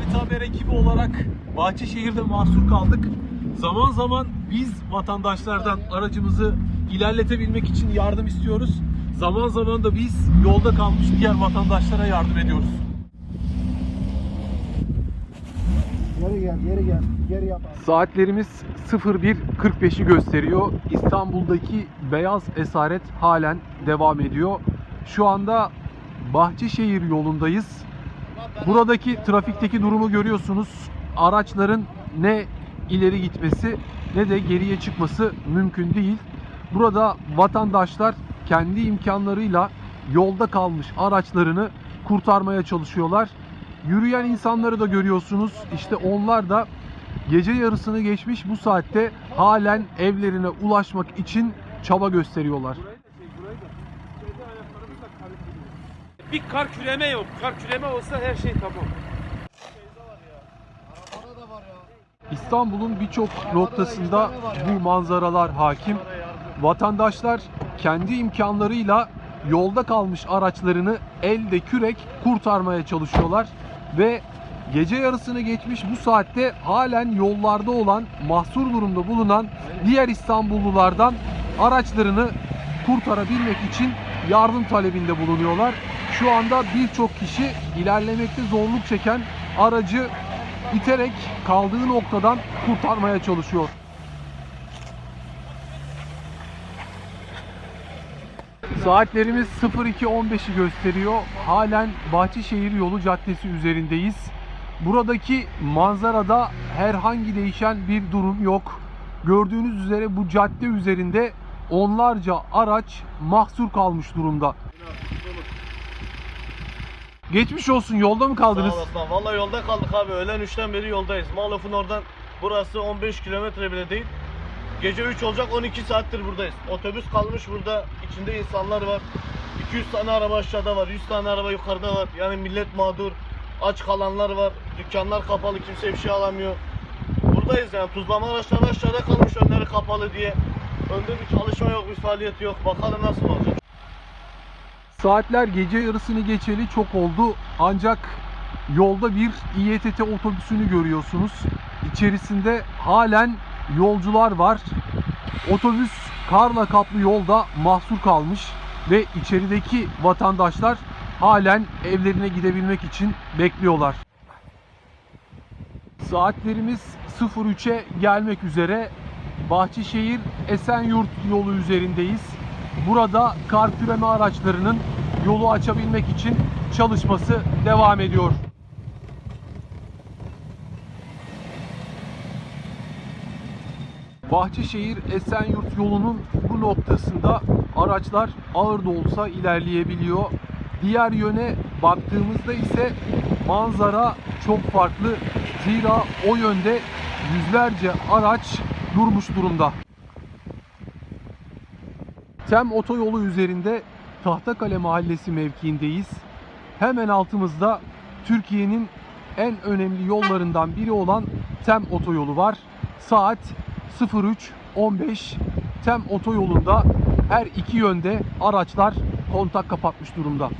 Kalite Haber ekibi olarak Bahçeşehir'de mahsur kaldık. Zaman zaman biz vatandaşlardan aracımızı ilerletebilmek için yardım istiyoruz. Zaman zaman da biz yolda kalmış diğer vatandaşlara yardım ediyoruz. Geri gel, geri gel. Geri yap abi. Saatlerimiz 01.45'i gösteriyor. İstanbul'daki beyaz esaret halen devam ediyor. Şu anda Bahçeşehir yolundayız. Buradaki trafikteki durumu görüyorsunuz. Araçların ne ileri gitmesi ne de geriye çıkması mümkün değil. Burada vatandaşlar kendi imkanlarıyla yolda kalmış araçlarını kurtarmaya çalışıyorlar. Yürüyen insanları da görüyorsunuz. İşte onlar da gece yarısını geçmiş bu saatte halen evlerine ulaşmak için çaba gösteriyorlar. Bir kar küreme yok. Kar küreme olsa her şey tamam. İstanbul'un birçok noktasında bu manzaralar hakim. Vatandaşlar kendi imkanlarıyla yolda kalmış araçlarını elde kürek kurtarmaya çalışıyorlar ve gece yarısını geçmiş bu saatte halen yollarda olan mahsur durumda bulunan diğer İstanbullulardan araçlarını kurtarabilmek için yardım talebinde bulunuyorlar. Şu anda birçok kişi ilerlemekte zorluk çeken aracı iterek kaldığı noktadan kurtarmaya çalışıyor. Saatlerimiz 02.15'i gösteriyor. Halen Bahçeşehir Yolu Caddesi üzerindeyiz. Buradaki manzarada herhangi değişen bir durum yok. Gördüğünüz üzere bu cadde üzerinde onlarca araç mahsur kalmış durumda. Geçmiş olsun yolda mı kaldınız? Sağ olasın. Vallahi yolda kaldık abi. Öğlen 3'ten beri yoldayız. Malof'un oradan burası 15 kilometre bile değil. Gece 3 olacak 12 saattir buradayız. Otobüs kalmış burada. İçinde insanlar var. 200 tane araba aşağıda var. 100 tane araba yukarıda var. Yani millet mağdur. Aç kalanlar var. Dükkanlar kapalı. Kimse bir şey alamıyor. Buradayız yani. Tuzlama araçları aşağıda kalmış önleri kapalı diye. Önde bir çalışma yok, bir faaliyet yok. Bakalım nasıl olacak. Saatler gece yarısını geçeli çok oldu ancak yolda bir İETT otobüsünü görüyorsunuz. İçerisinde halen yolcular var. Otobüs karla kaplı yolda mahsur kalmış ve içerideki vatandaşlar halen evlerine gidebilmek için bekliyorlar. Saatlerimiz 03'e gelmek üzere. Bahçeşehir Esenyurt yolu üzerindeyiz. Burada kar küreme araçlarının yolu açabilmek için çalışması devam ediyor. Bahçeşehir Esenyurt yolunun bu noktasında araçlar ağır da olsa ilerleyebiliyor. Diğer yöne baktığımızda ise manzara çok farklı. Zira o yönde yüzlerce araç durmuş durumda. Tem otoyolu üzerinde Tahtakale Mahallesi mevkiindeyiz. Hemen altımızda Türkiye'nin en önemli yollarından biri olan Tem otoyolu var. Saat 03.15 Tem otoyolunda her iki yönde araçlar kontak kapatmış durumda.